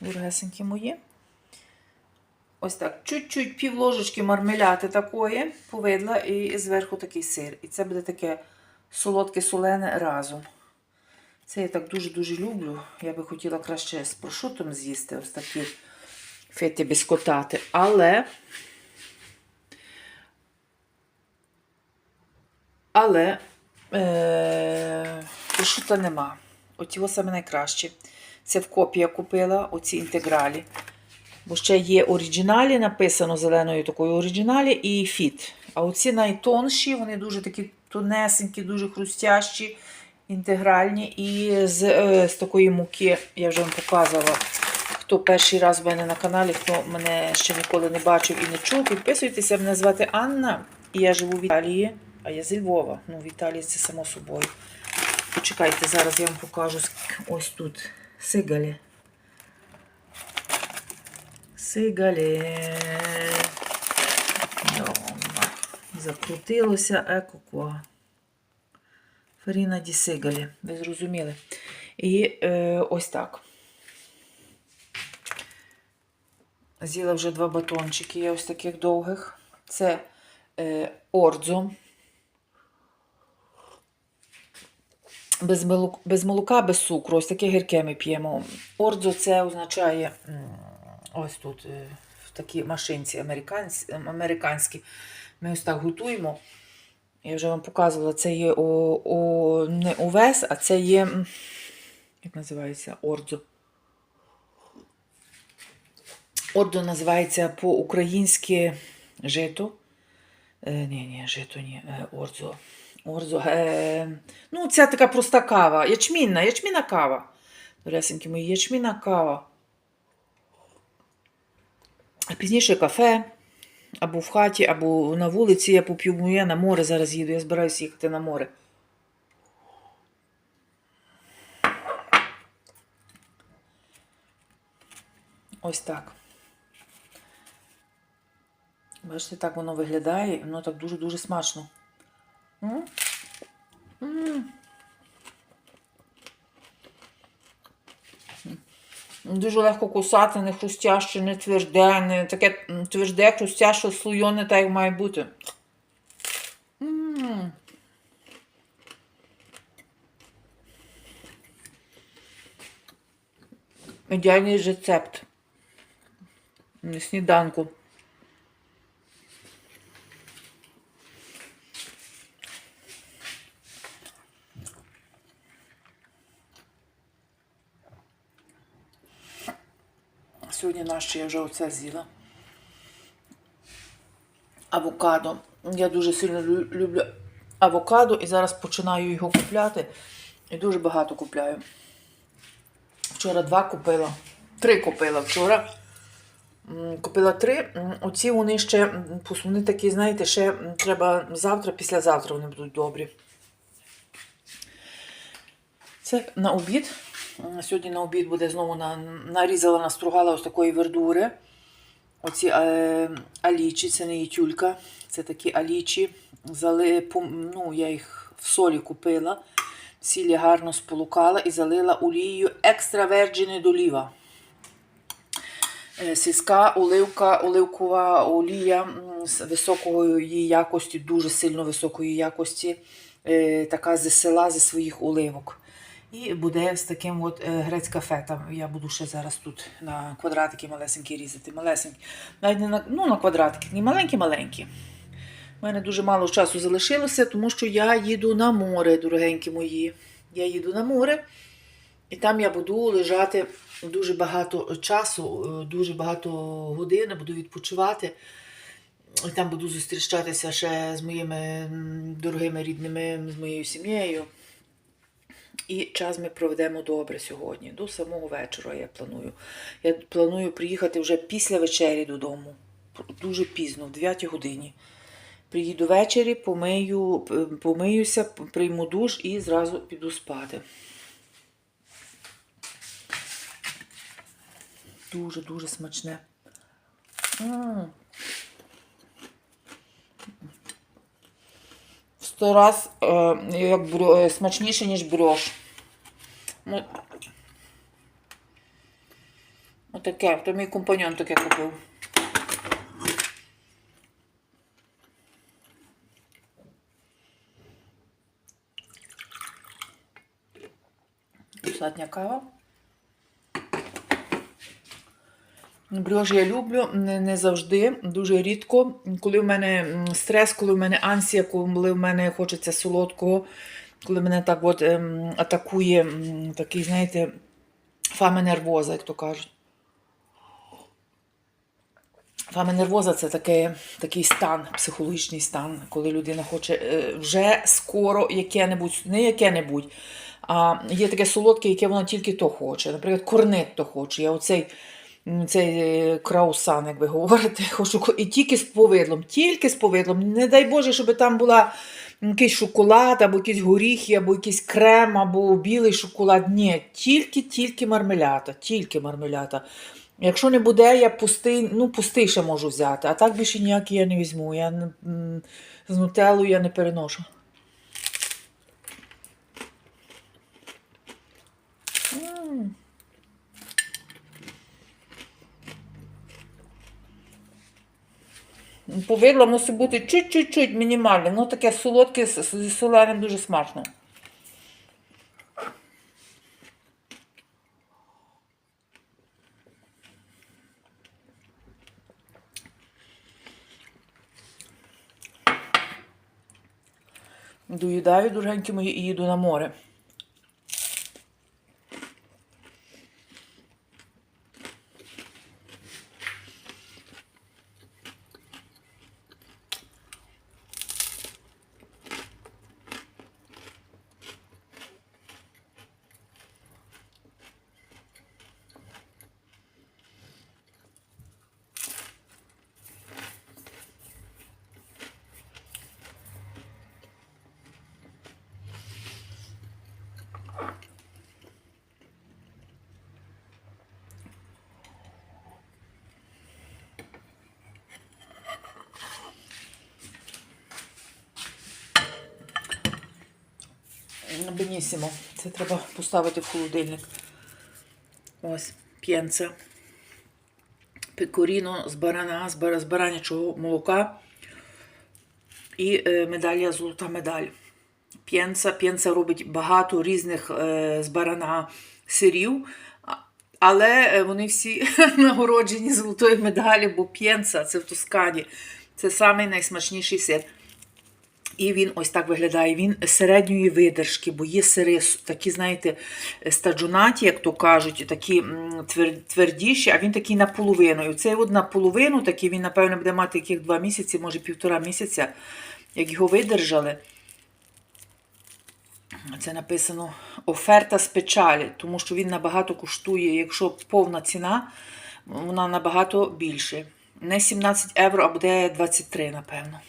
дорогесенькі мої. Ось так, чуть-чуть пів ложечки мармеляти такої повидла і зверху такий сир. І це буде таке солодке солене разом. Це я так дуже-дуже люблю. Я би хотіла краще з прошутом з'їсти ось такі фети біскотати. Але. Але е, прошута нема. Оті ось саме найкраще. Це в копії я купила оці інтегралі. Бо ще є оригіналі, написано зеленою такою оригіналі і фіт. А оці найтонші, вони дуже такі тонесенькі, дуже хрустящі, інтегральні. І з, е, з такої муки я вже вам показувала. Хто перший раз в мене на каналі, хто мене ще ніколи не бачив і не чув, підписуйтеся, мене звати Анна. І я живу в Італії, а я зі Львова. Ну, в Італії це само собою. Почекайте, зараз я вам покажу ось тут сигалі. Сигалі. Дома. Закрутилося екоква. Фаріна ді сигалі. Ви зрозуміли. І е, ось так. З'їла вже два батончики, є ось таких довгих. Це е, ордзо. Без, молока, без молока, без цукру. Ось таке гірке ми п'ємо. Ордзо це означає ось тут е, в такій машинці американсь, американській. Ми ось так готуємо. Я вже вам показувала, це є о, о, не овес, а це є, як називається, ордзо. Ордо називається по-українськи жито. Е, ні, ні, жито, ні, е, ордзо. Орзо. Е, ну, це така проста кава. Ячмінна, ячмінна кава. Доресенькі мої, ячмінна кава. А пізніше кафе, або в хаті, або на вулиці я поп'ю, бо я на море зараз їду, я збираюся їхати на море. Ось так. Бачите, так воно виглядає, воно так дуже-дуже смачно. Дуже легко кусати, не хрустяще, не тверде, не таке тверде, хрустяще, слойоне, так як має бути. Ідеальний рецепт. На сніданку. Сьогодні наше я вже оце з'їла. Авокадо. Я дуже сильно люблю авокадо і зараз починаю його купляти. І дуже багато купляю. Вчора два купила. Три купила вчора. Купила три. Оці вони ще, вони такі, знаєте, ще треба завтра, післязавтра вони будуть добрі. Це на обід. М, Сьогодні на обід буде знову на, нарізала, настругала ось такої вердури. Оці е, алічі, це не тюлька, це такі алічі. Зали, ну, я їх в солі купила. Сілі гарно сполукала і залила олією екстра верджини доліва. Е, Сільська оливка, оливкова олія високої якості, дуже сильно високої якості, е, така зі села, зі своїх оливок. І буде з таким от е, грецька фета. Я буду ще зараз тут на квадратики малесенькі різати. Малесенькі. Навіть не на, ну, на квадратики, не маленькі-маленькі. У мене дуже мало часу залишилося, тому що я їду на море, дорогенькі мої. Я їду на море, і там я буду лежати дуже багато часу, е, дуже багато годин, буду відпочивати. І там буду зустрічатися ще з моїми дорогими рідними, з моєю сім'єю. І час ми проведемо добре сьогодні, до самого вечора я планую. Я планую приїхати вже після вечері додому. Дуже пізно, в 9 годині. Приїду ввечері, помию, помиюся, прийму душ і зразу піду спати. Дуже-дуже смачне. В сто раз е, як брю- е, смачніше, ніж брьош. Ну, Отаке, то мій компаньон таке купив. Достатня кава. Брьож я люблю не, не завжди, дуже рідко. Коли в мене стрес, коли в мене ансія, коли в мене хочеться солодкого, коли мене так от ем, атакує такий, знаєте, фаме нервоза, як то кажуть. Фаме нервоза це таке, такий стан, психологічний стан, коли людина хоче е, вже скоро яке-небудь, не яке-небудь, а є таке солодке, яке вона тільки то хоче. Наприклад, корнет то хоче. Я оцей цей е, краусан, як ви говорите, хочу і тільки з повидлом, тільки з повидлом. Не дай Боже, щоб там була якийсь шоколад, або якісь горіхи, або якийсь крем, або білий шоколад. Ні, тільки, тільки мармелята, тільки мармелята. Якщо не буде, я пустий, ну пустий ще можу взяти, а так більше ніякий я не візьму. Я з нутеллою я не переношу. Повидло мусить бути чуть-чуть мінімальне. Ну таке солодке зі соленим дуже смачно. Доїдаю, дорогенькі мої, і їду на море. Бенісімо. Це треба поставити в холодильник. Ось, п'єнце. Пекоріно з барана, з, бар- з баранячого молока. І е, медалія, золота медаль. П'єнца. П'єнца робить багато різних е, з барана сирів. Але е, вони всі нагороджені золотою медаллю, бо п'єнца це в Тоскані. Це найсмачніший сир. І він ось так виглядає. Він середньої видержки, бо є сири такі, знаєте, стаджунаті, як то кажуть, такі твердіші, а він такий наполовину. І цей от наполовину, такий він, напевно, буде мати яких два місяці, може півтора місяця, як його видержали. Це написано оферта спечалі, тому що він набагато коштує, якщо повна ціна, вона набагато більше. Не 17 євро, а буде 23, напевно.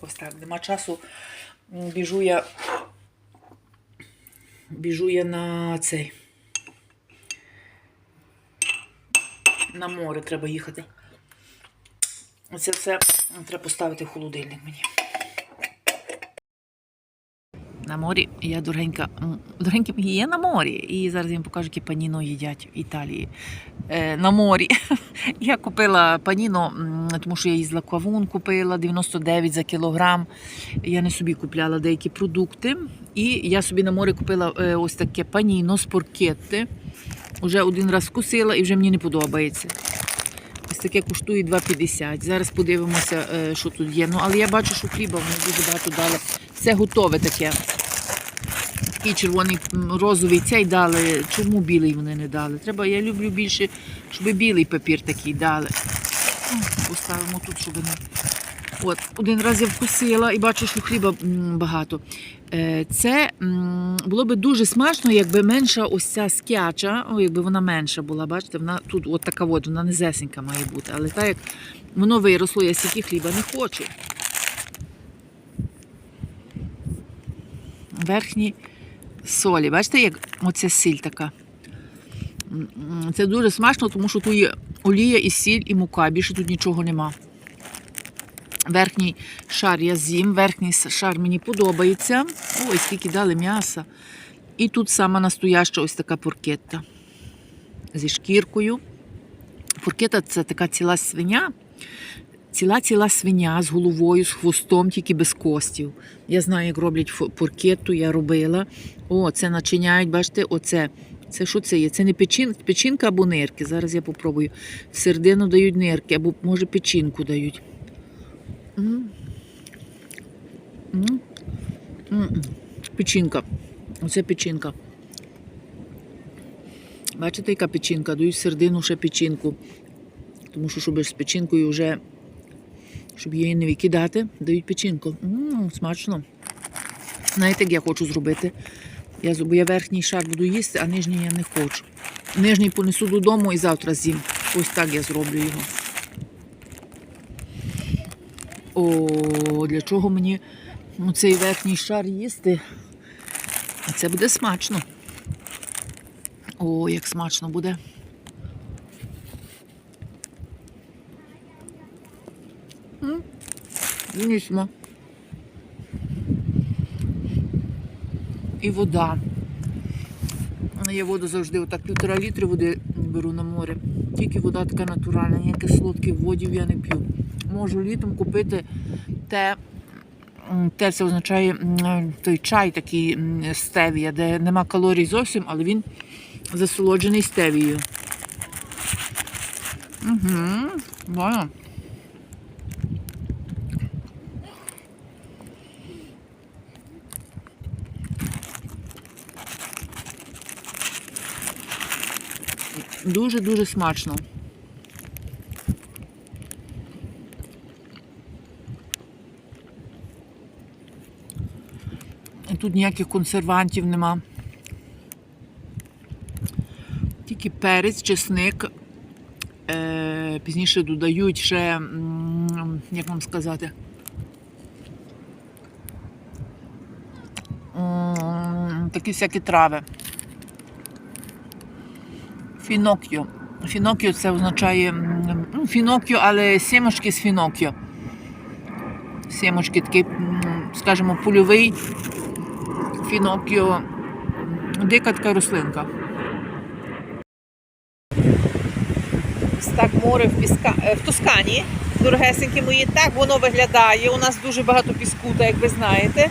Ось так. Нема часу. Біжу я. Біжу я на цей. На море треба їхати. Оце все треба поставити в холодильник мені. На морі я дорогенька, м, є на морі. І зараз я вам покажу, які паніно їдять в Італії. Е, на морі. Я купила паніно, тому що я їздила кавун, купила 99 за кілограм. Я не собі купляла деякі продукти. І я собі на морі купила е, ось таке паніно з поркетти. Уже один раз вкусила і вже мені не подобається. Ось таке коштує 2,50. Зараз подивимося, е, що тут є. Ну, але я бачу, що хліба вони дуже багато дали. Це готове таке. Такий червоний розовий цей дали. Чому білий вони не дали? Треба, я люблю більше, щоб білий папір такий дали. Поставимо тут, щоб не. От, один раз я вкусила і бачу, що хліба багато. Е, Це було би дуже смачно, якби менша ось ця скяча, о, якби вона менша була, бачите, вона тут от така от, вона незесенька має бути. Але так як воно виросло, я стільки хліба не хочу. Верхні солі. Бачите, як оця сіль така. Це дуже смачно, тому що тут є олія і сіль, і мука. Більше тут нічого нема. Верхній шар я з'їм, верхній шар мені подобається. Ой, скільки дали м'яса. І тут сама настояща ось така поркетта зі шкіркою. Пуркета це така ціла свиня. Ціла ціла свиня з головою, з хвостом, тільки без костів. Я знаю, як роблять пуркету, я робила. О, це начиняють, бачите, оце. Це що це є? Це не печин, печінка або нирки. Зараз я попробую. В середину дають нирки, або може печінку дають. Печінка. Оце печінка. Бачите, яка печінка? Дають в середину ще печінку. Тому що, щоб з печінкою вже, щоб її не викидати, дають печінку. м смачно. Знаєте, як я хочу зробити? Я, бо я верхній шар буду їсти, а нижній я не хочу. Нижній понесу додому і завтра з'їм. Ось так я зроблю його. О, для чого мені ну, цей верхній шар їсти? А це буде смачно. О, як смачно буде. Звісно. І вода. Я воду завжди отак півтора літри води беру на море. Тільки вода така натуральна, ніяке солодке водів я не п'ю. Можу літом купити те, те це означає той чай такий стевія, де нема калорій зовсім, але він засолоджений стевією. Угу, Воно. Дуже-дуже смачно. Тут ніяких консервантів нема. Тільки перець, чесник. Е, пізніше додають ще, як вам сказати, такі всякі трави. Фінокіо. Фінокіо це означає ну, фінокіо, але сімочки з фінокіо. Сімочки такий, скажімо, польовий фінокіо. Дика така рослинка. Ось так море в, піска... е, в Тоскані. Дорогесенькі мої, так воно виглядає. У нас дуже багато піску, так як ви знаєте.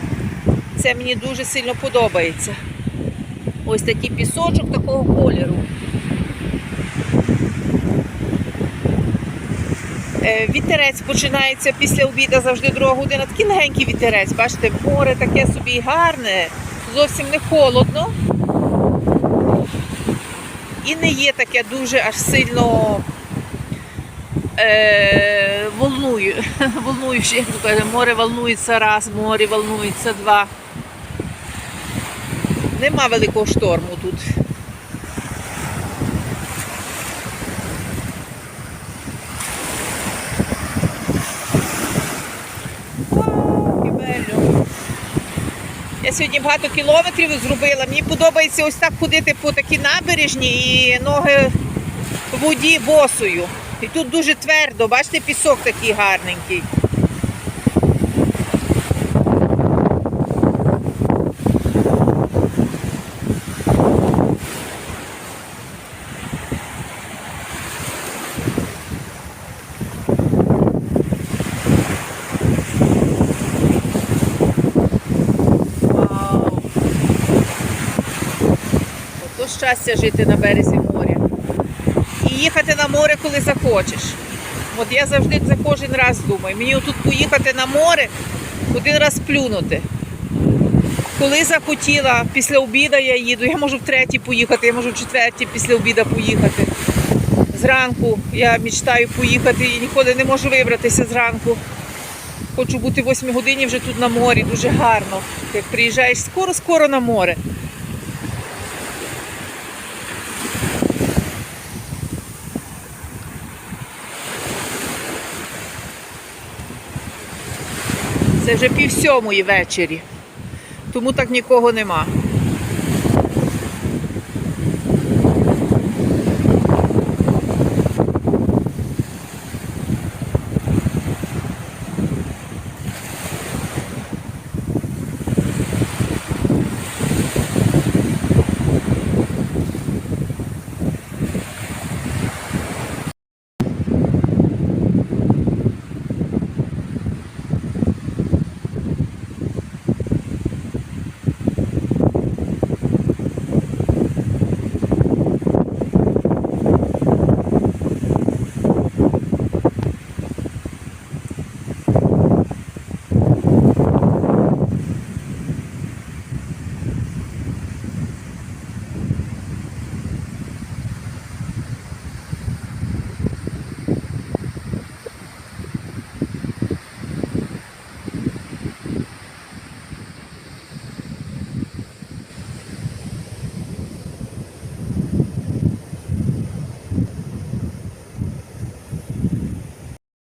Це мені дуже сильно подобається. Ось такий пісочок такого кольору. Вітерець починається після обіду завжди друга година. Такий легенький вітерець. Бачите, море таке собі гарне, зовсім не холодно. І не є таке дуже аж сильно е, волную, волнуюче, як каже, море волнується раз, море волнується два. Нема великого шторму тут. Я сьогодні багато кілометрів зробила. Мені подобається ось так ходити по такій набережні і ноги в воді босою. І тут дуже твердо, бачите, пісок такий гарненький. Щастя жити на березі моря. І їхати на море, коли захочеш. От я завжди це кожен раз думаю. Мені тут поїхати на море, один раз плюнути. Коли захотіла, після обіду я їду, я можу в третій поїхати, я можу в четвертій після обіду поїхати. Зранку я мечтаю поїхати і ніколи не можу вибратися зранку. Хочу бути в 8 годині вже тут на морі, дуже гарно. Як приїжджаєш скоро-скоро на море. Вже пів сьомої ввечері, тому так нікого нема.